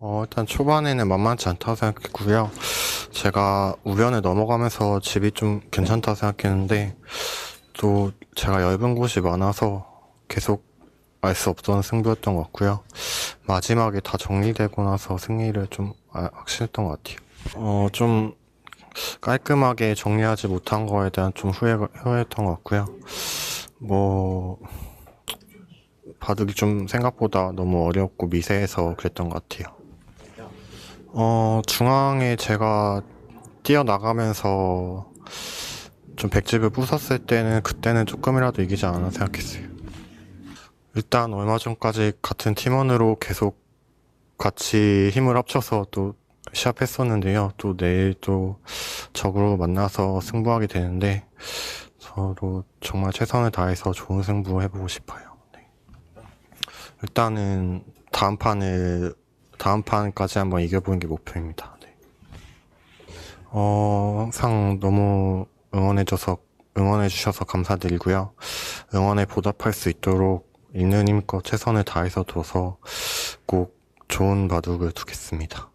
어, 일단 초반에는 만만치 않다고 생각했고요. 제가 우변을 넘어가면서 집이 좀 괜찮다고 생각했는데, 또 제가 얇은 곳이 많아서 계속 알 수 없던 승부였던 것 같고요. 마지막에 다 정리되고 나서 승리를 좀 아- 확신했던 것 같아요. 어, 좀 깔끔하게 정리하지 못한 거에 대한 좀 후회가, 후회했던 것 같고요. 뭐, 바둑이 좀 생각보다 너무 어렵고 미세해서 그랬던 것 같아요. 어, 중앙에 제가 뛰어나가면서 좀 백집을 부쉈을 때는 그때는 조금이라도 이기지 않았나 생각했어요. 일단 얼마 전까지 같은 팀원으로 계속 같이 힘을 합쳐서 또 시합했었는데요. 또 내일 또 적으로 만나서 승부하게 되는데 서로 정말 최선을 다해서 좋은 승부 해보고 싶어요. 네. 일단은 다음 판을 다음 판까지 한번 이겨보는 게 목표입니다. 네. 어, 항상 너무 응원해줘서 응원해주셔서 감사드리고요. 응원에 보답할 수 있도록 있는 힘껏 최선을 다해서 둬서 꼭 좋은 바둑을 두겠습니다.